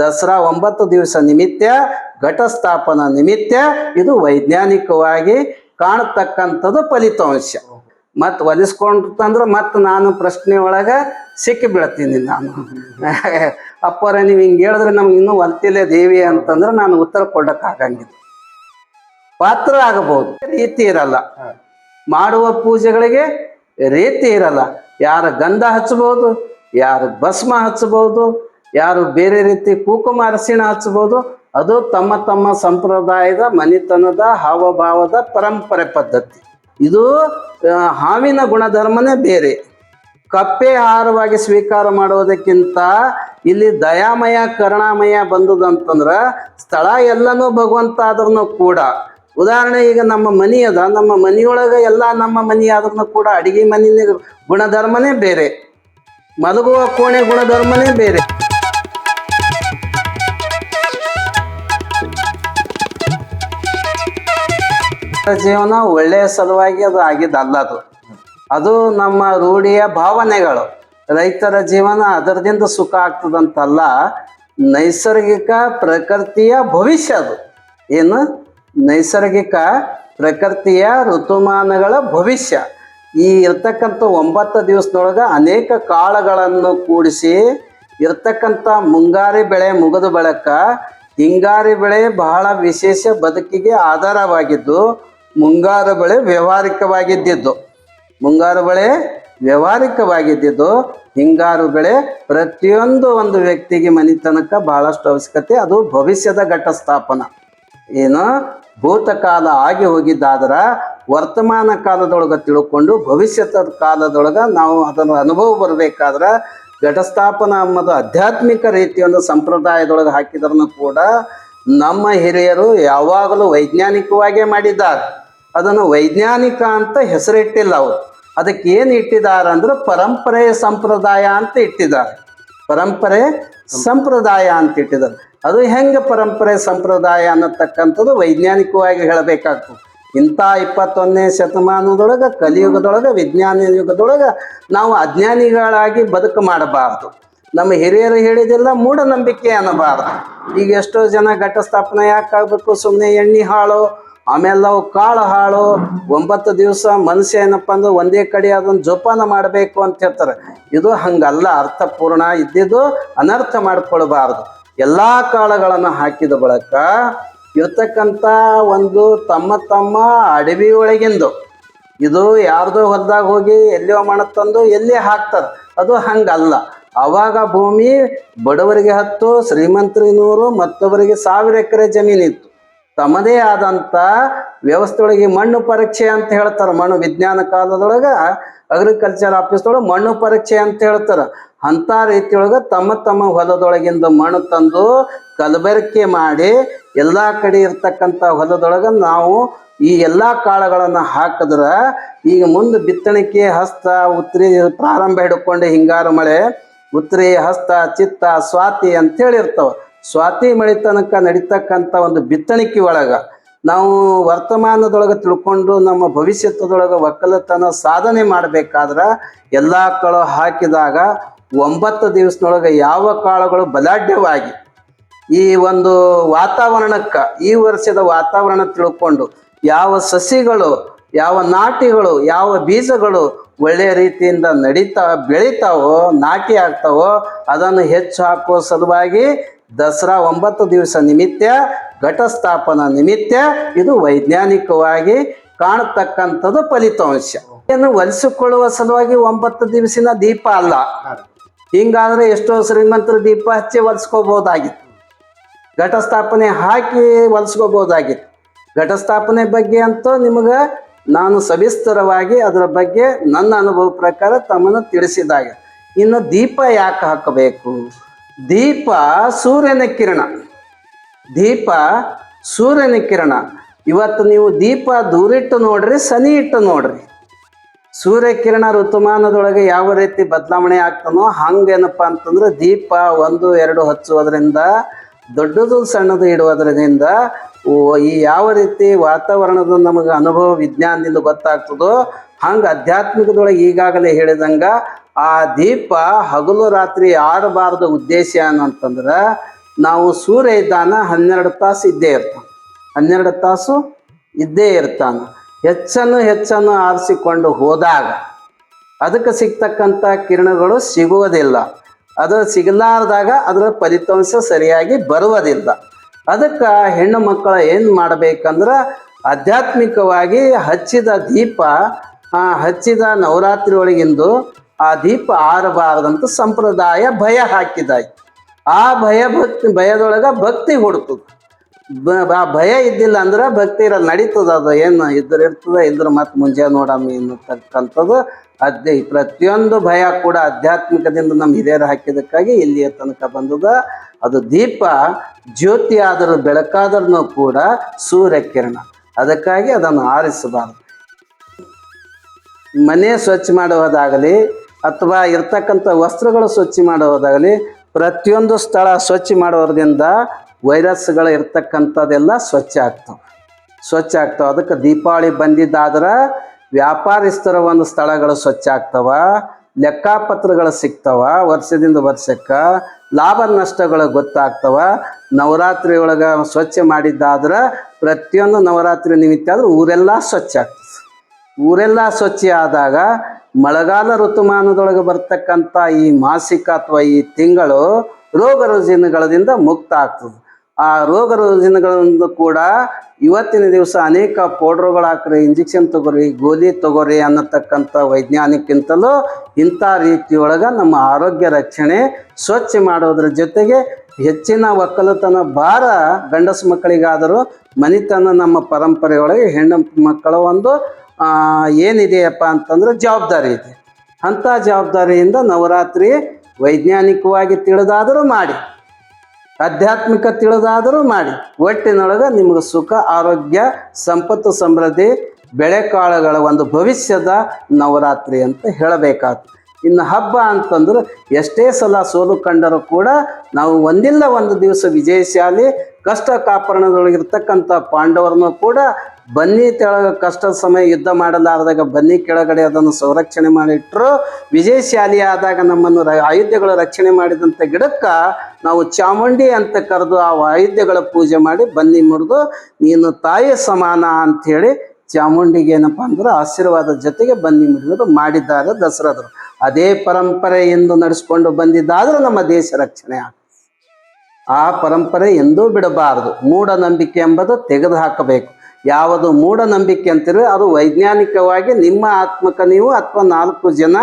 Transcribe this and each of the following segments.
ದಸರಾ ಒಂಬತ್ತು ದಿವಸ ನಿಮಿತ್ತ ಘಟಸ್ಥಾಪನ ನಿಮಿತ್ತ ಇದು ವೈಜ್ಞಾನಿಕವಾಗಿ ಕಾಣತಕ್ಕಂಥದ್ದು ಫಲಿತಾಂಶ. ಮತ್ ಒಲಿಸ್ಕೊಂಡ್ತಂದ್ರ ಮತ್ತು ನಾನು ಪ್ರಶ್ನೆ ಒಳಗ ಸಿಕ್ಕಿ ಬೀಳ್ತೀನಿ ನಾನು. ಅಪ್ಪರ ನೀವು ಹಿಂಗೆ ಹೇಳಿದ್ರೆ ನಮ್ಗೆ ಇನ್ನೂ ಒಲ್ತಿಲ್ಲ ದೇವಿ ಅಂತಂದ್ರೆ ನಾನು ಉತ್ತರ ಕೊಡಕ್ ಆಗಂಗಿಲ್ಲ. ಪಾತ್ರ ಆಗಬಹುದು ರೀತಿ ಇರಲ್ಲ. ಮಾಡುವ ಪೂಜೆಗಳಿಗೆ ರೀತಿ ಇರಲ್ಲ. ಯಾರ ಗಂಧ ಹಚ್ಚಬಹುದು ಯಾರು ಭಸ್ಮ ಹಚ್ಚಬಹುದು ಯಾರು ಬೇರೆ ರೀತಿ ಕುಂಕುಮ ಅರಸಿಣ ಹಚ್ಚಬಹುದು ಅದು ತಮ್ಮ ತಮ್ಮ ಸಂಪ್ರದಾಯದ ಮನಿತನದ ಹಾವಭಾವದ ಪರಂಪರೆ ಪದ್ಧತಿ. ಇದು ಹಾವಿನ ಗುಣಧರ್ಮನೇ ಬೇರೆ. ಕಪ್ಪೆ ಆಹಾರವಾಗಿ ಸ್ವೀಕಾರ ಮಾಡುವುದಕ್ಕಿಂತ ಇಲ್ಲಿ ದಯಾಮಯ, ಕರುಣಾಮಯ ಬಂದದಂತಂದ್ರೆ ಸ್ಥಳ ಎಲ್ಲನೂ ಭಗವಂತ ಆದ್ರೂ ಕೂಡ. ಉದಾಹರಣೆ, ಈಗ ನಮ್ಮ ಮನಿ ಅದ, ನಮ್ಮ ಮನಿಯೊಳಗೆ ಎಲ್ಲ ನಮ್ಮ ಮನಿ ಆದ್ರೂ ಕೂಡ ಅಡಿಗೆ ಮನೆಯ ಗುಣಧರ್ಮನೇ ಬೇರೆ. ಮಲಗುವ ಕೋಣೆ ಗುಣಧರ್ಮನೇ ಬೇರೆ. ಜೀವನ ಒಳ್ಳೆಯ ಸಲುವಾಗಿ ಅದು ಆಗಿದ್ದಲ್ಲ ಅದು. ಅದು ನಮ್ಮ ರೂಢಿಯ ಭಾವನೆಗಳು. ರೈತರ ಜೀವನ ಅದರದಿಂದ ಸುಖ ಆಗ್ತದಂತಲ್ಲ, ನೈಸರ್ಗಿಕ ಪ್ರಕೃತಿಯ ಭವಿಷ್ಯ ಅದು. ಏನು? ನೈಸರ್ಗಿಕ ಪ್ರಕೃತಿಯ ಋತುಮಾನಗಳ ಭವಿಷ್ಯ. ಈ ಇರ್ತಕ್ಕಂಥ ಒಂಬತ್ತು ದಿವಸದೊಳಗೆ ಅನೇಕ ಕಾಳುಗಳನ್ನು ಕೂಡಿಸಿ, ಇರ್ತಕ್ಕಂಥ ಮುಂಗಾರಿ ಬೆಳೆ ಮುಗಿದು ಬಳಿಕ ಹಿಂಗಾರಿ ಬೆಳೆ ಬಹಳ ವಿಶೇಷ ಬದುಕಿಗೆ ಆಧಾರವಾಗಿದ್ದು ಮುಂಗಾರು ಬಳೆ ವ್ಯಾವಹಾರಿಕವಾಗಿದ್ದಿದ್ದು. ಮುಂಗಾರು ಬಳೆ ವ್ಯಾವಹಾರಿಕವಾಗಿದ್ದಿದ್ದು, ಹಿಂಗಾರು ಬೆಳೆ ಪ್ರತಿಯೊಂದು ಒಂದು ವ್ಯಕ್ತಿಗೆ ಮನಿತನಕ ಬಹಳಷ್ಟು ಅವಶ್ಯಕತೆ. ಅದು ಭವಿಷ್ಯದ ಘಟಸ್ಥಾಪನ. ಸ್ಥಾಪನ ಏನು? ಭೂತಕಾಲ ಆಗಿ ಹೋಗಿದ್ದಾದ್ರೆ ವರ್ತಮಾನ ಕಾಲದೊಳಗೆ ತಿಳ್ಕೊಂಡು ಭವಿಷ್ಯದ ಕಾಲದೊಳಗೆ ನಾವು ಅದನ್ನು ಅನುಭವ ಬರಬೇಕಾದ್ರೆ ಘಟಸ್ಥಾಪನ ಅನ್ನೋದು ಆಧ್ಯಾತ್ಮಿಕ ರೀತಿಯೊಂದು ಸಂಪ್ರದಾಯದೊಳಗೆ ಹಾಕಿದ್ರೂ ಕೂಡ ನಮ್ಮ ಹಿರಿಯರು ಯಾವಾಗಲೂ ವೈಜ್ಞಾನಿಕವಾಗೇ ಮಾಡಿದ್ದಾರೆ. ಅದನ್ನು ವೈಜ್ಞಾನಿಕ ಅಂತ ಹೆಸರಿಟ್ಟಿಲ್ಲ ಅವರು. ಅದಕ್ಕೆ ಏನು ಇಟ್ಟಿದ್ದಾರೆ ಅಂದ್ರೆ ಪರಂಪರೆ ಸಂಪ್ರದಾಯ ಅಂತ ಇಟ್ಟಿದ್ದಾರೆ. ಪರಂಪರೆ ಸಂಪ್ರದಾಯ ಅಂತ ಇಟ್ಟಿದ್ದಾರೆ. ಅದು ಹೆಂಗೆ ಪರಂಪರೆ ಸಂಪ್ರದಾಯ ಅನ್ನತಕ್ಕಂಥದ್ದು ವೈಜ್ಞಾನಿಕವಾಗಿ ಹೇಳಬೇಕಾಗ್ತದೆ. ಇಂಥ ಇಪ್ಪತ್ತೊಂದನೇ ಶತಮಾನದೊಳಗೆ, ಕಲಿಯುಗದೊಳಗೆ, ವಿಜ್ಞಾನ ಯುಗದೊಳಗೆ ನಾವು ಅಜ್ಞಾನಿಗಳಾಗಿ ಬದುಕು ಮಾಡಬಾರ್ದು. ನಮ್ಮ ಹಿರಿಯರು ಹೇಳಿದೆಲ್ಲ ಮೂಢನಂಬಿಕೆ ಅನ್ನಬಾರ್ದು. ಈಗ ಎಷ್ಟೋ ಜನ ಘಟಸ್ಥಾಪನೆ ಯಾಕೆ ಆಗಬೇಕು ಸುಮ್ಮನೆ ಎಣ್ಣೆ ಹಾಳು ಆಮೇಲೆ ನಾವು ಕಾಳು ಹಾಳು, ಒಂಬತ್ತು ದಿವಸ ಮನುಷ್ಯ ಏನಪ್ಪ ಅಂದ್ರೆ ಒಂದೇ ಕಡೆ ಅದನ್ನ ಜೋಪಾನ ಮಾಡಬೇಕು ಅಂತ ಹೇಳ್ತಾರೆ. ಇದು ಹಂಗಲ್ಲ, ಅರ್ಥಪೂರ್ಣ, ಇದ್ದಿದ್ದು ಅನರ್ಥ ಮಾಡ್ಕೊಳ್ಬಾರ್ದು. ಎಲ್ಲಾ ಕಾಳುಗಳನ್ನು ಹಾಕಿದ ಬಳಿಕ ಇರ್ತಕ್ಕಂಥ ಒಂದು ತಮ್ಮ ತಮ್ಮ ಅಡವಿ ಒಳಗಿಂದು, ಇದು ಯಾರ್ದೋ ಹೊಲ್ದಾಗ ಹೋಗಿ ಎಲ್ಲಿಯೋ ತಂದು ಎಲ್ಲಿ ಹಾಕ್ತಾರೆ ಅದು ಹಂಗಲ್ಲ. ಅವಾಗ ಭೂಮಿ ಬಡವರಿಗೆ ಹತ್ತು ಶ್ರೀಮಂತರಿಗೆ ನೂರು ಮತ್ತೊಬ್ಬರಿಗೆ ಸಾವಿರ ಎಕರೆ ಜಮೀನಿತ್ತು. ತಮ್ಮದೇ ಆದಂಥ ವ್ಯವಸ್ಥೆಯೊಳಗೆ ಮಣ್ಣು ಪರೀಕ್ಷೆ ಅಂತ ಹೇಳ್ತಾರೆ. ಮಣ್ಣು ವಿಜ್ಞಾನ ಕಾಲದೊಳಗೆ ಅಗ್ರಿಕಲ್ಚರ್ ಆಫೀಸ್ದೊಳಗೆ ಮಣ್ಣು ಪರೀಕ್ಷೆ ಅಂತ ಹೇಳ್ತಾರೆ. ಅಂಥ ರೀತಿಯೊಳಗೆ ತಮ್ಮ ತಮ್ಮ ಹೊಲದೊಳಗಿಂದ ಮಣ್ಣು ತಂದು ಕಲಬೆರಕೆ ಮಾಡಿ ಎಲ್ಲ ಕಡೆ ಇರ್ತಕ್ಕಂಥ ಹೊಲದೊಳಗೆ ನಾವು ಈ ಎಲ್ಲ ಕಾಳುಗಳನ್ನು ಹಾಕಿದ್ರೆ ಈಗ ಮುಂದೆ ಬಿತ್ತಣಿಕೆ ಹಸ್ತ, ಉತ್ರಿ ಪ್ರಾರಂಭ ಹಿಡ್ಕೊಂಡು ಹಿಂಗಾರು ಮಳೆ, ಉತ್ರಿ ಹಸ್ತ, ಚಿತ್ತ, ಸ್ವಾತಿ ಅಂತೇಳಿ ಇರ್ತಾವ ಸ್ವಾತಿ ಮಳೆ ತನಕ ನಡೀತಕ್ಕಂಥ ಒಂದು ಬಿತ್ತಣಿಕೆ ಒಳಗೆ ನಾವು ವರ್ತಮಾನದೊಳಗೆ ತಿಳ್ಕೊಂಡು ನಮ್ಮ ಭವಿಷ್ಯತ್ವದೊಳಗೆ ಒಕ್ಕಲತನ ಸಾಧನೆ ಮಾಡಬೇಕಾದ್ರೆ ಎಲ್ಲ ಕಾಳು ಹಾಕಿದಾಗ ಒಂಬತ್ತು ದಿವಸದೊಳಗೆ ಯಾವ ಕಾಳುಗಳು ಬಲಾಢ್ಯವಾಗಿ ಈ ಒಂದು ವಾತಾವರಣಕ್ಕೆ, ಈ ವರ್ಷದ ವಾತಾವರಣ ತಿಳ್ಕೊಂಡು ಯಾವ ಸಸಿಗಳು, ಯಾವ ನಾಟಿಗಳು, ಯಾವ ಬೀಜಗಳು ಒಳ್ಳೆಯ ರೀತಿಯಿಂದ ನಡೀತಾ ಬೆಳೀತಾವೋ, ನಾಟಿ ಆಗ್ತಾವೋ, ಅದನ್ನು ಹೆಚ್ಚು ಹಾಕೋ ಸಲುವಾಗಿ ದಸರಾ ಒಂಬತ್ತು ದಿವಸ ನಿಮಿತ್ತ, ಘಟಸ್ಥಾಪನ ನಿಮಿತ್ತ ಇದು ವೈಜ್ಞಾನಿಕವಾಗಿ ಕಾಣತಕ್ಕಂಥದ್ದು ಫಲಿತಾಂಶ. ಏನು ಒಲಿಸಿಕೊಳ್ಳುವ ಸಲುವಾಗಿ ಒಂಬತ್ತು ದಿವಸಿನ ದೀಪ ಅಲ್ಲ. ಹಿಂಗಾದ್ರೆ ಎಷ್ಟೋ ಶ್ರೀಮಂತರು ದೀಪ ಹಚ್ಚಿ ಒಲಿಸ್ಕೋಬಹುದಾಗಿತ್ತು ಘಟಸ್ಥಾಪನೆ ಹಾಕಿ ಒಲಿಸ್ಕೋಬಹುದಾಗಿತ್ತು ಘಟಸ್ಥಾಪನೆ ಬಗ್ಗೆ ಅಂತೂ ನಿಮಗೆ ನಾನು ಸವಿಸ್ತರವಾಗಿ ಅದರ ಬಗ್ಗೆ ನನ್ನ ಅನುಭವ ಪ್ರಕಾರ ತಮ್ಮನ್ನು ತಿಳಿಸಿದಾಗ. ಇನ್ನು ದೀಪ ಯಾಕೆ ಹಾಕಬೇಕು? ದೀಪ ಸೂರ್ಯನ ಕಿರಣ. ದೀಪ ಸೂರ್ಯನ ಕಿರಣ. ಇವತ್ತು ನೀವು ದೀಪ ದೂರಿಟ್ಟು ನೋಡ್ರಿ, ಸನಿ ಇಟ್ಟು ನೋಡ್ರಿ. ಸೂರ್ಯಕಿರಣ ಋತುಮಾನದೊಳಗೆ ಯಾವ ರೀತಿ ಬದಲಾವಣೆ ಆಗ್ತಾನೋ ಹಂಗೇನಪ್ಪ ಅಂತಂದ್ರೆ ದೀಪ ಒಂದು, ಎರಡು ಹಚ್ಚುವುದರಿಂದ, ದೊಡ್ಡದು, ಸಣ್ಣದು ಇಡುವುದರಿಂದ ಈ ಯಾವ ರೀತಿ ವಾತಾವರಣದ ನಮಗೆ ಅನುಭವ ವಿಜ್ಞಾನದಿಂದ ಗೊತ್ತಾಗ್ತದೋ, ಹಂಗೆ ಆಧ್ಯಾತ್ಮಿಕದೊಳಗೆ ಈಗಾಗಲೇ ಹೇಳಿದಂಗ ಆ ದೀಪ ಹಗಲು ರಾತ್ರಿ ಆಡಬಾರ್ದು ಉದ್ದೇಶ ಏನಂತಂದ್ರೆ ನಾವು ಸೂರ್ಯ ಇದ್ದಾನ ಹನ್ನೆರಡು ತಾಸು ಇದ್ದೇ ಇರ್ತಾನೆ. ಹನ್ನೆರಡು ತಾಸು ಇದ್ದೇ ಇರ್ತಾನೆ. ಹೆಚ್ಚನ್ನು ಹೆಚ್ಚನ್ನು ಆರಿಸಿಕೊಂಡು ಹೋದಾಗ ಅದಕ್ಕೆ ಸಿಗ್ತಕ್ಕಂಥ ಕಿರಣಗಳು ಸಿಗುವುದಿಲ್ಲ. ಅದು ಸಿಗಲಾರ್ದಾಗ ಅದರ ಫಲಿತಾಂಶ ಸರಿಯಾಗಿ ಬರುವುದಿಲ್ಲ. ಅದಕ್ಕೆ ಹೆಣ್ಣು ಮಕ್ಕಳ ಏನು ಮಾಡಬೇಕಂದ್ರೆ ಆಧ್ಯಾತ್ಮಿಕವಾಗಿ ಹಚ್ಚಿದ ದೀಪ ಹಚ್ಚಿದ ನವರಾತ್ರಿ ಒಳಗಿಂದು ಆ ದೀಪ ಆರಬಾರದಂತ ಸಂಪ್ರದಾಯ ಭಯ ಹಾಕಿದಾಯ್ತು. ಆ ಭಯ ಭಕ್ತಿ, ಭಯದೊಳಗೆ ಭಕ್ತಿ ಹುಡ್ತದೆ ಆ ಭಯ ಇದ್ದಿಲ್ಲ ಅಂದ್ರೆ ಭಕ್ತಿ ಇರಲ್ಲ, ನಡೀತದ ಅದು, ಏನು ಇದ್ರ ಇರ್ತದ, ಇದ್ರ ಮತ್ತೆ ಮುಂಜೆ ನೋಡಮ್ಮ ಅನ್ನತಕ್ಕಂಥದ್ದು ಅದೇ ಪ್ರತಿಯೊಂದು ಭಯ ಕೂಡ ಆಧ್ಯಾತ್ಮಿಕದಿಂದ ನಮ್ಮ ಹಿರಿಯರು ಹಾಕಿದ್ದಕ್ಕಾಗಿ ಇಲ್ಲಿಯ ತನಕ ಬಂದದ. ಅದು ದೀಪ ಜ್ಯೋತಿ ಆದರೂ ಬೆಳಕಾದ್ರೂ ಕೂಡ ಸೂರ್ಯಕಿರಣ. ಅದಕ್ಕಾಗಿ ಅದನ್ನು ಆರಿಸಬಾರದು. ಮನೆ ಸ್ವಚ್ಛ ಮಾಡುವುದಾಗಲಿ ಅಥವಾ ಇರ್ತಕ್ಕಂಥ ವಸ್ತ್ರಗಳು ಸ್ವಚ್ಛ ಮಾಡೋದಾಗಲಿ ಪ್ರತಿಯೊಂದು ಸ್ಥಳ ಸ್ವಚ್ಛ ಮಾಡೋದ್ರಿಂದ ವೈರಸ್ಗಳು ಇರ್ತಕ್ಕಂಥದ್ದೆಲ್ಲ ಸ್ವಚ್ಛ ಆಗ್ತವೆ. ಸ್ವಚ್ಛ ಆಗ್ತವೆ. ಅದಕ್ಕೆ ದೀಪಾವಳಿ ಬಂದಿದ್ದಾದ್ರೆ ವ್ಯಾಪಾರಿಸ್ಥರ ಒಂದು ಸ್ಥಳಗಳು ಸ್ವಚ್ಛ ಆಗ್ತವ, ಲೆಕ್ಕಪತ್ರಗಳು ಸಿಗ್ತವ, ವರ್ಷದಿಂದ ವರ್ಷಕ್ಕೆ ಲಾಭ ನಷ್ಟಗಳು ಗೊತ್ತಾಗ್ತವ. ನವರಾತ್ರಿ ಒಳಗೆ ಸ್ವಚ್ಛ ಮಾಡಿದ್ದಾದ್ರೆ ಪ್ರತಿಯೊಂದು ನವರಾತ್ರಿ ನಿಮಿತ್ತ ಆದ್ರೆ ಊರೆಲ್ಲ ಸ್ವಚ್ಛ ಆಗ್ತದೆ. ಊರೆಲ್ಲ ಸ್ವಚ್ಛ ಆದಾಗ ಮಳೆಗಾಲ ಋತುಮಾನದೊಳಗೆ ಬರ್ತಕ್ಕಂಥ ಈ ಮಾಸಿಕ ಅಥವಾ ಈ ತಿಂಗಳು ರೋಗ ರುಜಿನಗಳಿಂದ ಮುಕ್ತ ಆಗ್ತದೆ. ಆ ರೋಗ ರುಜಿನಗಳಿಂದ ಕೂಡ ಇವತ್ತಿನ ದಿವಸ ಅನೇಕ ಪೌಡ್ರುಗಳು ಹಾಕ್ರಿ, ಇಂಜೆಕ್ಷನ್ ತಗೋರಿ, ಗೋಲಿ ತಗೋರಿ ಅನ್ನತಕ್ಕಂಥ ವೈಜ್ಞಾನಿಕ್ಕಿಂತಲೂ ಇಂಥ ರೀತಿಯೊಳಗೆ ನಮ್ಮ ಆರೋಗ್ಯ ರಕ್ಷಣೆ ಸ್ವಚ್ಛ ಮಾಡೋದ್ರ ಜೊತೆಗೆ ಹೆಚ್ಚಿನ ಒಕ್ಕಲತನ ಭಾರ ಗಂಡಸು ಮಕ್ಕಳಿಗಾದರೂ ಮನಿತನ ನಮ್ಮ ಪರಂಪರೆಯೊಳಗೆ ಹೆಣ್ಣು ಮಕ್ಕಳ ಒಂದು ಏನಿದೆಯಪ್ಪ ಅಂತಂದ್ರೆ ಜವಾಬ್ದಾರಿ ಇದೆ. ಅಂಥ ಜವಾಬ್ದಾರಿಯಿಂದ ನವರಾತ್ರಿ ವೈಜ್ಞಾನಿಕವಾಗಿ ತಿಳಿದಾದರೂ ಮಾಡಿ, ಆಧ್ಯಾತ್ಮಿಕ ತಿಳಿದಾದರೂ ಮಾಡಿ, ಒಟ್ಟಿನೊಳಗೆ ನಿಮಗೆ ಸುಖ, ಆರೋಗ್ಯ, ಸಂಪತ್ತು, ಸಮೃದ್ಧಿ ಬೆಳೆಕಾಳುಗಳ ಒಂದು ಭವಿಷ್ಯದ ನವರಾತ್ರಿ ಅಂತ ಹೇಳಬೇಕಾಗ್ತದೆ. ಇನ್ನು ಹಬ್ಬ ಅಂತಂದ್ರೆ ಎಷ್ಟೇ ಸಲ ಸೋಲು ಕಂಡರೂ ಕೂಡ ನಾವು ಒಂದಿಲ್ಲ ಒಂದು ದಿವಸ ವಿಜಯಶಾಲಿ ಕಷ್ಟ ಕಾಪರಣದೊಳಗಿರ್ತಕ್ಕಂಥ ಪಾಂಡವರನ್ನು ಕೂಡ ಬನ್ನಿ ತೆಳಗ ಕಷ್ಟದ ಸಮಯ ಯುದ್ಧ ಮಾಡಲಾರದಾಗ ಬನ್ನಿ ಕೆಳಗಡೆ ಅದನ್ನು ಸಂರಕ್ಷಣೆ ಮಾಡಿಟ್ಟರು ವಿಜಯಶಾಲಿ ಆದಾಗ ನಮ್ಮನ್ನು ರ- ಆಯುಧಗಳು ರಕ್ಷಣೆ ಮಾಡಿದಂಥ ಗಿಡಕ್ಕೆ ನಾವು ಚಾಮುಂಡಿ ಅಂತ ಕರೆದು ಆ ಆಯುಧಗಳ ಪೂಜೆ ಮಾಡಿ ಬನ್ನಿ ಮುರಿದು, ನೀನು ತಾಯಿ ಸಮಾನ ಅಂಥೇಳಿ ಚಾಮುಂಡಿಗೆ ಏನಪ್ಪ ಅಂದ್ರೆ ಆಶೀರ್ವಾದ ಜೊತೆಗೆ ಬನ್ನಿ ಮಿಡಿದು ಮಾಡಿದ್ದಾರೆ ದಸರಾದರು. ಅದೇ ಪರಂಪರೆ ಎಂದು ನಡೆಸ್ಕೊಂಡು ಬಂದಿದ್ದಾದರೂ ನಮ್ಮ ದೇಶ ರಕ್ಷಣೆ ಆ ಪರಂಪರೆ ಎಂದೂ ಬಿಡಬಾರದು. ಮೂಢನಂಬಿಕೆ ಎಂಬುದು ತೆಗೆದು ಹಾಕಬೇಕು. ಯಾವುದು ಮೂಢನಂಬಿಕೆ ಅಂತೀರೋ ಅದು ವೈಜ್ಞಾನಿಕವಾಗಿ ನಿಮ್ಮ ಆತ್ಮಕ ನೀವು ಅಥವಾ ನಾಲ್ಕು ಜನ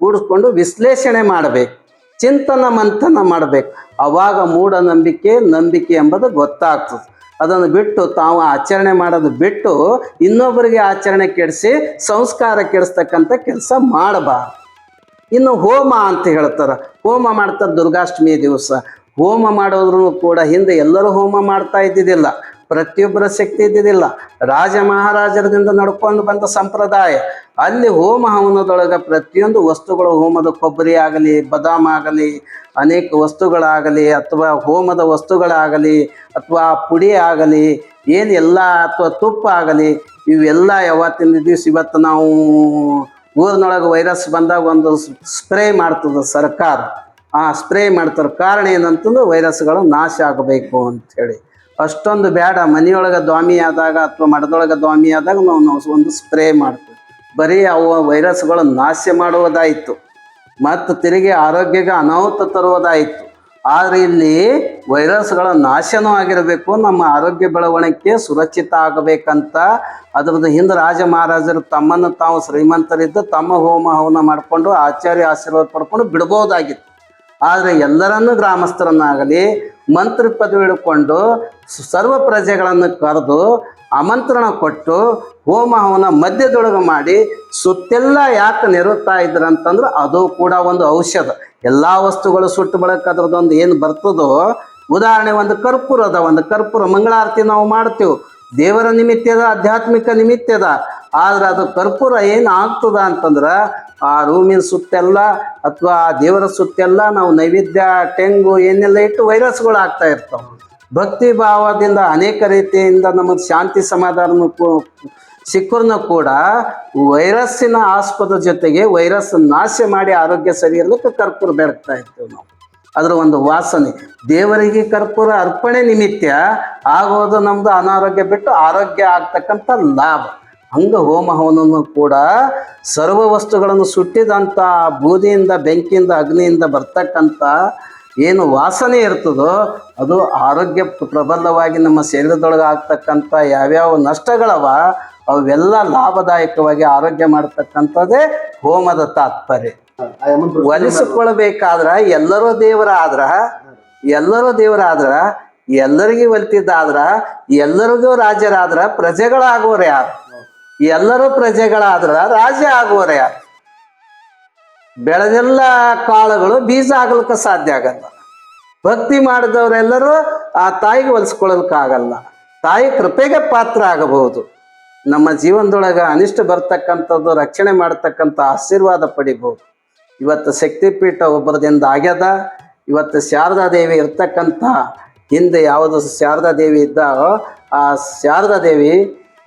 ಕೂಡಿಸ್ಕೊಂಡು ವಿಶ್ಲೇಷಣೆ ಮಾಡಬೇಕು. ಚಿಂತನ ಮಂಥನ ಮಾಡಬೇಕು. ಅವಾಗ ಮೂಢನಂಬಿಕೆ, ನಂಬಿಕೆ ಎಂಬುದು ಗೊತ್ತಾಗ್ತದೆ. ಅದನ್ನು ಬಿಟ್ಟು ತಾವು ಆಚರಣೆ ಮಾಡೋದು ಬಿಟ್ಟು ಇನ್ನೊಬ್ಬರಿಗೆ ಆಚರಣೆ ಕೆಡಿಸಿ ಸಂಸ್ಕಾರ ಕೆಡಿಸ್ತಕ್ಕಂಥ ಕೆಲಸ ಮಾಡಬಾರ್ದು. ಇನ್ನು ಹೋಮ ಅಂತ ಹೇಳ್ತಾರೆ. ಹೋಮ ಮಾಡ್ತಾರೆ ದುರ್ಗಾಷ್ಟಮಿ ದಿವಸ. ಹೋಮ ಮಾಡೋದ್ರೂ ಕೂಡ ಹಿಂದೆ ಎಲ್ಲರೂ ಹೋಮ ಮಾಡ್ತಾ ಇದ್ದಿದ್ದಿಲ್ಲ. ಪ್ರತಿಯೊಬ್ಬರ ಶಕ್ತಿ ಇದ್ದಿದ್ದಿಲ್ಲ. ರಾಜ ಮಹಾರಾಜರದಿಂದ ನಡ್ಕೊಂಡು ಬಂದ ಸಂಪ್ರದಾಯ. ಅಲ್ಲಿ ಹೋಮ ಹವನದೊಳಗೆ ಪ್ರತಿಯೊಂದು ವಸ್ತುಗಳು ಹೋಮದ ಕೊಬ್ಬರಿ ಆಗಲಿ, ಬದಾಮ್ ಆಗಲಿ, ಅನೇಕ ವಸ್ತುಗಳಾಗಲಿ ಅಥವಾ ಹೋಮದ ವಸ್ತುಗಳಾಗಲಿ ಅಥವಾ ಪುಡಿ ಆಗಲಿ, ಏನು ಎಲ್ಲ ಅಥವಾ ತುಪ್ಪ ಆಗಲಿ, ಇವೆಲ್ಲ ಯಾವತ್ತಿನ ದಿವಸ ಇವತ್ತು ನಾವು ಊರಿನೊಳಗೆ ವೈರಸ್ ಬಂದಾಗ ಒಂದು ಸ್ಪ್ರೇ ಮಾಡ್ತದೆ ಸರ್ಕಾರ. ಆ ಸ್ಪ್ರೇ ಮಾಡ್ತಾರೆ. ಕಾರಣ ಏನಂತಂದ್ರೆ ವೈರಸ್ಗಳು ನಾಶ ಆಗಬೇಕು ಅಂಥೇಳಿ ಅಷ್ಟೊಂದು ಬೇಡ. ಮನೆಯೊಳಗೆ ದ್ವಾಮಿ ಆದಾಗ ಅಥವಾ ಮಠದೊಳಗೆ ದ್ವಾಮಿ ಆದಾಗ ನಾವು ನಾವು ಒಂದು ಸ್ಪ್ರೇ ಮಾಡ್ತೀವಿ. ಬರೀ ಅವು ವೈರಸ್ಗಳು ನಾಶ ಮಾಡುವುದಾಯಿತು. ಮತ್ತು ತಿರುಗಿ ಆರೋಗ್ಯಕ್ಕೆ ಅನಾಹುತ ತರುವುದಾಯಿತು. ಆದರೆ ಇಲ್ಲಿ ವೈರಸ್ಗಳ ನಾಶನೂ ಆಗಿರಬೇಕು, ನಮ್ಮ ಆರೋಗ್ಯ ಬೆಳವಣಿಗೆ ಸುರಕ್ಷಿತ ಆಗಬೇಕಂತ. ಅದರದ್ದು ಹಿಂದೆ ರಾಜ ಮಹಾರಾಜರು ತಮ್ಮನ್ನು ತಾವು ಶ್ರೀಮಂತರಿದ್ದು ತಮ್ಮ ಹೋಮ ಹವನ ಮಾಡಿಕೊಂಡು ಆಚಾರ್ಯ ಆಶೀರ್ವಾದ ಪಡ್ಕೊಂಡು ಬಿಡ್ಬೋದಾಗಿತ್ತು. ಆದರೆ ಎಲ್ಲರನ್ನೂ ಗ್ರಾಮಸ್ಥರನ್ನಾಗಲಿ ಮಂತ್ರಿ ಪದವಿ ಹಿಡ್ಕೊಂಡು ಸರ್ವ ಪ್ರಜೆಗಳನ್ನು ಕರೆದು ಆಮಂತ್ರಣ ಕೊಟ್ಟು ಹೋಮ ಹವನ ಮಧ್ಯದೊಳಗೆ ಮಾಡಿ ಸುತ್ತೆಲ್ಲ ಯಾಕೆ ನೆರುತ್ತಾ ಇದ್ರು ಅಂತಂದ್ರೆ ಅದು ಕೂಡ ಒಂದು ಔಷಧ. ಎಲ್ಲ ವಸ್ತುಗಳು ಸುಟ್ಟು ಬಳಕ ಅದ್ರದ್ದೊಂದು ಏನು ಬರ್ತದೋ, ಉದಾಹರಣೆ ಒಂದು ಕರ್ಪೂರ ಅದ, ಒಂದು ಕರ್ಪೂರ ಮಂಗಳಾರತಿ ನಾವು ಮಾಡ್ತೇವೆ. ದೇವರ ನಿಮಿತ್ತದ, ಆಧ್ಯಾತ್ಮಿಕ ನಿಮಿತ್ತದ. ಆದ್ರೆ ಅದು ಕರ್ಪೂರ ಏನು ಆಗ್ತದ ಅಂತಂದ್ರೆ ಆ ರೂಮಿನ ಸುತ್ತೆಲ್ಲ ಅಥವಾ ಆ ದೇವರ ಸುತ್ತೆಲ್ಲ ನಾವು ನೈವೇದ್ಯ ಟೆಂಗು ಏನೆಲ್ಲ ಇಟ್ಟು ವೈರಸ್ಗಳು ಆಗ್ತಾ ಇರ್ತಾವೆ. ಭಕ್ತಿ ಭಾವದಿಂದ ಅನೇಕ ರೀತಿಯಿಂದ ನಮಗೆ ಶಾಂತಿ ಸಮಾಧಾನ ಸಿಕ್ಕರ್ನು ಕೂಡ ವೈರಸ್ಸಿನ ಆಸ್ಪದ ಜೊತೆಗೆ ವೈರಸ್ ನಾಶ ಮಾಡಿ ಆರೋಗ್ಯ ಸರಿ ಇರ್ಲಿಕ್ಕೆ ಕರ್ಪೂರ ಬೆಳಗ್ತಾ ಇರ್ತೇವೆ ನಾವು. ಅದರ ಒಂದು ವಾಸನೆ. ದೇವರಿಗೆ ಕರ್ಪೂರ ಅರ್ಪಣೆ ನಿಮಿತ್ತ ಆಗೋದು ನಮ್ಮದು ಅನಾರೋಗ್ಯ ಬಿಟ್ಟು ಆರೋಗ್ಯ ಆಗ್ತಕ್ಕಂಥ ಲಾಭ. ಹಂಗ ಹೋಮ ಹವನನ್ನು ಕೂಡ ಸರ್ವ ವಸ್ತುಗಳನ್ನು ಸುಟ್ಟಿದಂಥ ಬೂದಿಯಿಂದ, ಬೆಂಕಿಯಿಂದ, ಅಗ್ನಿಯಿಂದ ಬರ್ತಕ್ಕಂಥ ಏನು ವಾಸನೆ ಇರ್ತದೋ ಅದು ಆರೋಗ್ಯ ಪ್ರಬಲವಾಗಿ ನಮ್ಮ ಶರೀರದೊಳಗೆ ಆಗ್ತಕ್ಕಂಥ ಯಾವ್ಯಾವ ನಷ್ಟಗಳವ, ಅವೆಲ್ಲ ಲಾಭದಾಯಕವಾಗಿ ಆರೋಗ್ಯ ಮಾಡ್ತಕ್ಕಂಥದ್ದೇ ಹೋಮದ ತಾತ್ಪರ್ಯ. ಒಲಿಸಿಕೊಳ್ಬೇಕಾದ್ರ ಎಲ್ಲರೂ ದೇವರ ಆದ್ರ, ಎಲ್ಲರೂ ದೇವರಾದ್ರ ಎಲ್ಲರಿಗೂ ಒಲಿತಿದ್ದಾದ್ರ, ಎಲ್ಲರಿಗೂ ರಾಜರಾದ್ರ ಪ್ರಜೆಗಳಾಗೋರು ಯಾರು? ಎಲ್ಲರೂ ಪ್ರಜೆಗಳಾದ್ರ ರಾಜ ಆಗುವರ ಯಾರು ಬೆಳೆದೆಲ್ಲ ಕಾಳುಗಳು ಬೀಜ ಆಗ್ಲಿಕ್ಕೆ ಸಾಧ್ಯ ಆಗಲ್ಲ. ಭಕ್ತಿ ಮಾಡಿದವರೆಲ್ಲರೂ ಆ ತಾಯಿಗೆ ಒಲಿಸ್ಕೊಳ್ಳೋದಕ್ಕಾಗಲ್ಲ ತಾಯಿ ಕೃಪೆಗೆ ಪಾತ್ರ ಆಗಬಹುದು. ನಮ್ಮ ಜೀವನದೊಳಗೆ ಅನಿಷ್ಟ ಬರ್ತಕ್ಕಂಥದ್ದು, ರಕ್ಷಣೆ ಮಾಡತಕ್ಕಂಥ ಆಶೀರ್ವಾದ ಪಡಿಬಹುದು. ಇವತ್ತು ಶಕ್ತಿಪೀಠ ಒಬ್ಬರದಿಂದ ಆಗ್ಯದ. ಇವತ್ತು ಶಾರದಾ ದೇವಿ ಇರ್ತಕ್ಕಂಥ ಹಿಂದೆ ಯಾವುದು ಶಾರದಾ ದೇವಿ ಇದ್ದಾವೋ ಆ ಶಾರದಾ ದೇವಿ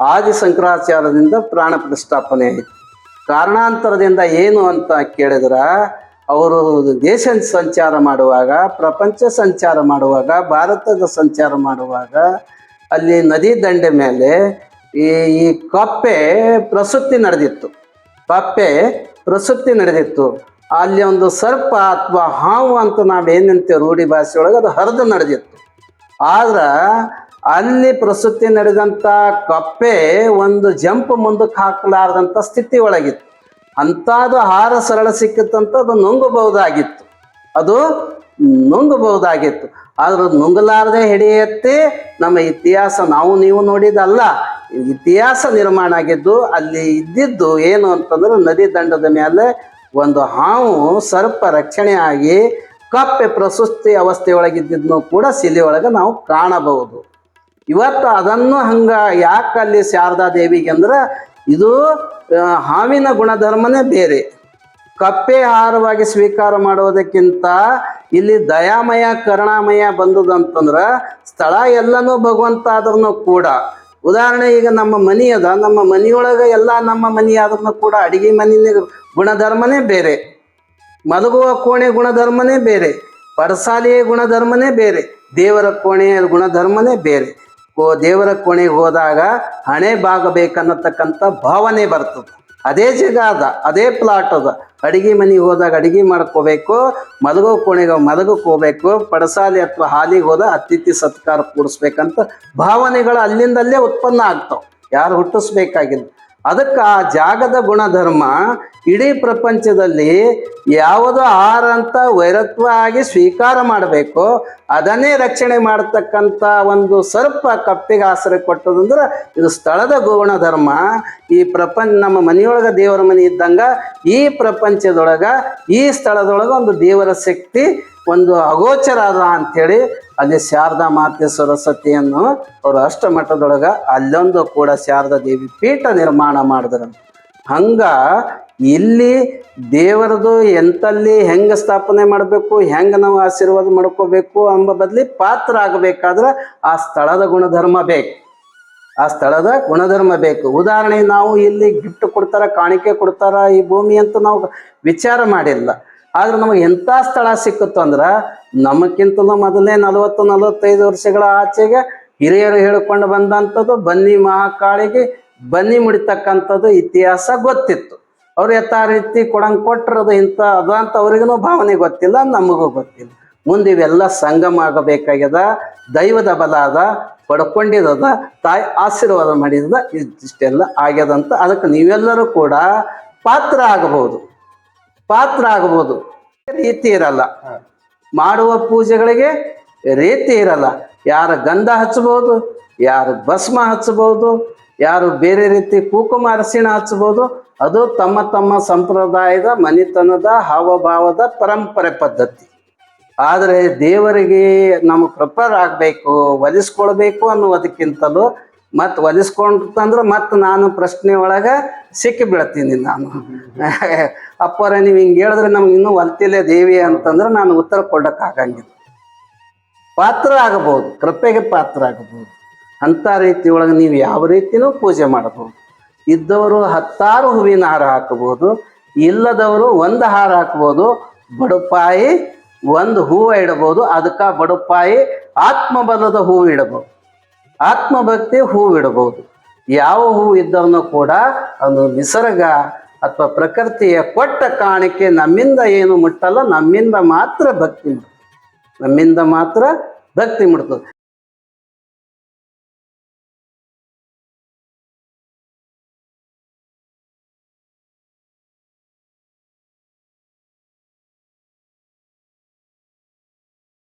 ಆದಿ ಶಂಕರಾಚಾರ್ಯದಿಂದ ಪ್ರಾಣ ಪ್ರತಿಷ್ಠಾಪನೆ ಆಯಿತು. ಕಾರಣಾಂತರದಿಂದ ಏನು ಅಂತ ಕೇಳಿದ್ರೆ, ಅವರು ದೇಶ ಸಂಚಾರ ಮಾಡುವಾಗ, ಪ್ರಪಂಚ ಸಂಚಾರ ಮಾಡುವಾಗ, ಭಾರತದ ಸಂಚಾರ ಮಾಡುವಾಗ, ಅಲ್ಲಿ ನದಿ ದಂಡೆ ಮೇಲೆ ಈ ಈ ಕಪ್ಪೆ ಪ್ರಸೂತಿ ನಡೆದಿತ್ತು. ಕಪ್ಪೆ ಪ್ರಸೂತಿ ನಡೆದಿತ್ತು. ಅಲ್ಲಿ ಒಂದು ಸರ್ಪ ಅಥವಾ ಹಾವು ಅಂತ ನಾವೇನಂತೇವೆ ರೂಢಿ ಭಾಷೆಯೊಳಗೆ, ಅದು ಹರಿದು ನಡೆದಿತ್ತು. ಆದ್ರೆ ಅಲ್ಲಿ ಪ್ರಸೂತಿ ನಡೆದಂಥ ಕಪ್ಪೆ ಒಂದು ಜಂಪ್ ಮುಂದಕ್ಕೆ ಹಾಕಲಾರ್ದಂಥ ಸ್ಥಿತಿ ಒಳಗಿತ್ತು. ಅಂಥದ್ದು ಆಹಾರ ಸರಳ ಸಿಕ್ಕಿತ್ತಂತ ಅದು ನುಂಗಬಹುದಾಗಿತ್ತು. ಅದು ನುಂಗಬಹುದಾಗಿತ್ತು. ಆದ್ರೆ ನುಂಗಲಾರದೆ ಹಿಡಿಯತ್ತೆ. ನಮ್ಮ ಇತಿಹಾಸ ನಾವು ನೀವು ನೋಡಿದಲ್ಲ. ಇತಿಹಾಸ ನಿರ್ಮಾಣ ಆಗಿದ್ದು ಅಲ್ಲಿ ಇದ್ದಿದ್ದು ಏನು ಅಂತಂದ್ರೆ ನದಿ ದಂಡದ ಮೇಲೆ ಒಂದು ಹಾವು ಸರ್ಪ ರಕ್ಷಣೆ ಆಗಿ ಕಪ್ಪೆ ಪ್ರಸುಸ್ತಿ ಅವಸ್ಥೆಯೊಳಗಿದ್ದನ್ನು ಕೂಡ ಸಿಲಿಯೊಳಗೆ ಒಳಗೆ ನಾವು ಕಾಣಬಹುದು. ಇವತ್ತು ಅದನ್ನು ಹಂಗ ಯಾಕೆ ಅಲ್ಲಿ ಶಾರದಾ ದೇವಿಗೆ ಅಂದ್ರೆ ಇದು ಹಾವಿನ ಗುಣಧರ್ಮನೇ ಬೇರೆ. ಕಪ್ಪೆ ಆಹಾರವಾಗಿ ಸ್ವೀಕಾರ ಮಾಡುವುದಕ್ಕಿಂತ ಇಲ್ಲಿ ದಯಾಮಯ, ಕರುಣಾಮಯ ಬಂದದಂತಂದ್ರ ಸ್ಥಳ ಎಲ್ಲನೂ ಭಗವಂತ ಆದ್ರೂ ಕೂಡ. ಉದಾಹರಣೆ ಈಗ ನಮ್ಮ ಮನಿ ಅದ, ನಮ್ಮ ಮನಿಯೊಳಗೆ ಎಲ್ಲ ನಮ್ಮ ಮನಿ ಆದ್ರೂ ಕೂಡ ಅಡಿಗೆ ಮನೆಯ ಗುಣಧರ್ಮನೇ ಬೇರೆ. ಮಲಗುವ ಕೋಣೆ ಗುಣಧರ್ಮನೇ ಬೇರೆ. ಪಡಸಾಲೆಯ ಗುಣಧರ್ಮನೇ ಬೇರೆ. ದೇವರ ಕೋಣೆಯ ಗುಣಧರ್ಮನೇ ಬೇರೆ. ದೇವರ ಕೋಣೆಗೆ ಹೋದಾಗ ಹಣೆ ಬಾಗಬೇಕನ್ನತಕ್ಕಂಥ ಭಾವನೆ ಬರ್ತದೆ. ಅದೇ ಜಾಗ ಅದ ಅದೇ ಪ್ಲಾಟ್ ಅದ ಅಡಿಗೆ ಮನೆಗೆ ಹೋದಾಗ ಅಡಿಗೆ ಮಾಡ್ಕೋಬೇಕು, ಮಲಗೋ ಕೋಣೆಗೆ ಮಲಗಕ್ಕೆ ಹೋಗ್ಬೇಕು, ಪಡಸಾಲೆ ಅಥವಾ ಹಾಲಿಗೆ ಹೋದ ಅತಿಥಿ ಸತ್ಕಾರ ಕೂಡಿಸ್ಬೇಕಂತ ಭಾವನೆಗಳು ಅಲ್ಲಿಂದಲ್ಲೇ ಉತ್ಪನ್ನ ಆಗ್ತಾವೆ. ಯಾರು ಹುಟ್ಟಿಸ್ಬೇಕಾಗಿಲ್ಲ. ಅದಕ್ಕೆ ಆ ಜಾಗದ ಗುಣಧರ್ಮ ಇಡೀ ಪ್ರಪಂಚದಲ್ಲಿ ಯಾವುದು ಆಹಾರ ಅಂತ ವೈರತ್ವ ಆಗಿ ಸ್ವೀಕಾರ ಮಾಡಬೇಕು, ಅದನ್ನೇ ರಕ್ಷಣೆ ಮಾಡತಕ್ಕಂಥ ಒಂದು ಸರ್ಪ ಕಪ್ಪಿಗೆ ಆಸರೆ ಕೊಟ್ಟದಂದ್ರೆ ಇದು ಸ್ಥಳದ ಗುಣಧರ್ಮ. ಈ ಪ್ರಪಂಚ, ನಮ್ಮ ಮನೆಯೊಳಗೆ ದೇವರ ಮನೆ ಇದ್ದಂಗ ಈ ಪ್ರಪಂಚದೊಳಗ ಈ ಸ್ಥಳದೊಳಗ ಒಂದು ದೇವರ ಶಕ್ತಿ ಒಂದು ಅಗೋಚರ ಅದ ಅಂಥೇಳಿ ಅಲ್ಲಿ ಶಾರದಾ ಮಾತೆ ಸರಸ್ವತಿಯನ್ನು ಅವರು ಅಷ್ಟಮಠದೊಳಗ ಅಲ್ಲೊಂದು ಕೂಡ ಶಾರದಾ ದೇವಿ ಪೀಠ ನಿರ್ಮಾಣ ಮಾಡಿದ್ರು. ಹಂಗ ಇಲ್ಲಿ ದೇವರದು ಎಂತಲ್ಲಿ ಹೆಂಗೆ ಸ್ಥಾಪನೆ ಮಾಡಬೇಕು, ಹೆಂಗೆ ನಾವು ಆಶೀರ್ವಾದ ಮಾಡ್ಕೋಬೇಕು ಎಂಬ ಬದಲಿ ಪಾತ್ರ ಆಗಬೇಕಾದ್ರೆ ಆ ಸ್ಥಳದ ಗುಣಧರ್ಮ ಬೇಕು. ಆ ಸ್ಥಳದ ಗುಣಧರ್ಮ ಬೇಕು. ಉದಾಹರಣೆ ನಾವು ಇಲ್ಲಿ ಗಿಫ್ಟ್ ಕೊಡ್ತಾರ, ಕಾಣಿಕೆ ಕೊಡ್ತಾರ, ಈ ಭೂಮಿ ಅಂತ ನಾವು ವಿಚಾರ ಮಾಡಿಲ್ಲ. ಆದ್ರೆ ನಮಗೆ ಎಂಥ ಸ್ಥಳ ಸಿಕ್ಕಿತ್ತು ಅಂದ್ರೆ ನಮಕ್ಕಿಂತಲೂ ಮೊದಲೇ ನಲವತ್ತು, ನಲವತ್ತೈದು ವರ್ಷಗಳ ಆಚೆಗೆ ಹಿರಿಯರು ಹೇಳಿಕೊಂಡು ಬಂದಂಥದ್ದು ಬನ್ನಿ ಮಹಾಕಾಳಿಗೆ, ಬನ್ನಿ ಮುಡಿತಕ್ಕಂಥದ್ದು ಇತಿಹಾಸ ಗೊತ್ತಿತ್ತು. ಅವ್ರು ಯಥಾ ರೀತಿ ಕೊಡಂಗೆ ಕೊಟ್ಟರದು ಇಂಥ, ಅದ ಅಂತ ಅವ್ರಿಗೂ ಭಾವನೆ ಗೊತ್ತಿಲ್ಲ, ನಮಗೂ ಗೊತ್ತಿಲ್ಲ. ಮುಂದೆ ಇವೆಲ್ಲ ಸಂಗಮ ಆಗಬೇಕಾಗ್ಯದ ದೈವದ ಬಲ ಅದ ಪಡ್ಕೊಂಡಿರೋದ ತಾಯಿ ಆಶೀರ್ವಾದ ಮಾಡಿದ ಇಷ್ಟೆಲ್ಲ ಆಗ್ಯದಂತ ಅದಕ್ಕೆ ನೀವೆಲ್ಲರೂ ಕೂಡ ಪಾತ್ರ ಆಗಬಹುದು ಪಾತ್ರ ಆಗಬಹುದು ರೀತಿ ಇರಲ್ಲ. ಮಾಡುವ ಪೂಜೆಗಳಿಗೆ ರೀತಿ ಇರಲ್ಲ. ಯಾರು ಗಂಧ ಹಚ್ಚಬಹುದು, ಯಾರು ಭಸ್ಮ ಹಚ್ಚಬಹುದು, ಯಾರು ಬೇರೆ ರೀತಿ ಕುಂಕುಮ ಅರಸಿಣ ಹಚ್ಚಬಹುದು, ಅದು ತಮ್ಮ ತಮ್ಮ ಸಂಪ್ರದಾಯದ ಮನಿತನದ ಹಾವಭಾವದ ಪರಂಪರೆ ಪದ್ಧತಿ. ಆದರೆ ದೇವರಿಗೆ ನಮ್ಮ ಪ್ರಿಪೇರ್ ಆಗಬೇಕು ಒಲಿಸ್ಕೊಳ್ಬೇಕು ಅನ್ನುವುದಕ್ಕಿಂತಲೂ ಮತ್ತು ಒಲಿಸ್ಕೊಂಡ್ತಂದ್ರೆ ಮತ್ತೆ ನಾನು ಪ್ರಶ್ನೆ ಒಳಗೆ ಸಿಕ್ಕಿ ಬೀಳ್ತೀನಿ ನಾನು. ಅಪ್ಪರ, ನೀವು ಹಿಂಗೆ ಹೇಳಿದ್ರೆ ನಮ್ಗೆ ಇನ್ನೂ ಒಲ್ತಿಲ್ಲ ದೇವಿ ಅಂತಂದ್ರೆ ನಾನು ಉತ್ತರ ಕೊಡೋಕ್ಕಾಗಂಗಿಲ್ಲ ಪಾತ್ರ ಆಗಬಹುದು, ಕೃಪೆಗೆ ಪಾತ್ರ ಆಗಬಹುದು. ಅಂಥ ರೀತಿ ಒಳಗೆ ನೀವು ಯಾವ ರೀತಿನೂ ಪೂಜೆ ಮಾಡಬಹುದು. ಇದ್ದವರು ಹತ್ತಾರು ಹೂವಿನ ಹಾರ ಹಾಕಬಹುದು, ಇಲ್ಲದವರು ಒಂದು ಹಾರ ಹಾಕ್ಬೋದು ಬಡುಪಾಯಿ ಒಂದು ಹೂವು ಇಡಬಹುದು, ಅದಕ್ಕ ಬಡುಪಾಯಿ ಆತ್ಮಬಲದ ಹೂವು ಇಡಬಹುದು. ಆತ್ಮಭಕ್ತಿ ಹೂವು ಇಡಬಹುದು ಯಾವ ಹೂವು ಇದ್ದವನು ಕೂಡ ಅದು ನಿಸರ್ಗ ಅಥವಾ ಪ್ರಕೃತಿಯ ಕೊಟ್ಟ ಕಾಣಿಕೆ ನಮ್ಮಿಂದ ಏನು ಮುಟ್ಟಲ್ಲ, ನಮ್ಮಿಂದ ಮಾತ್ರ ಭಕ್ತಿ ನಮ್ಮಿಂದ ಮಾತ್ರ ಭಕ್ತಿ ಮುಟ್ತದೆ.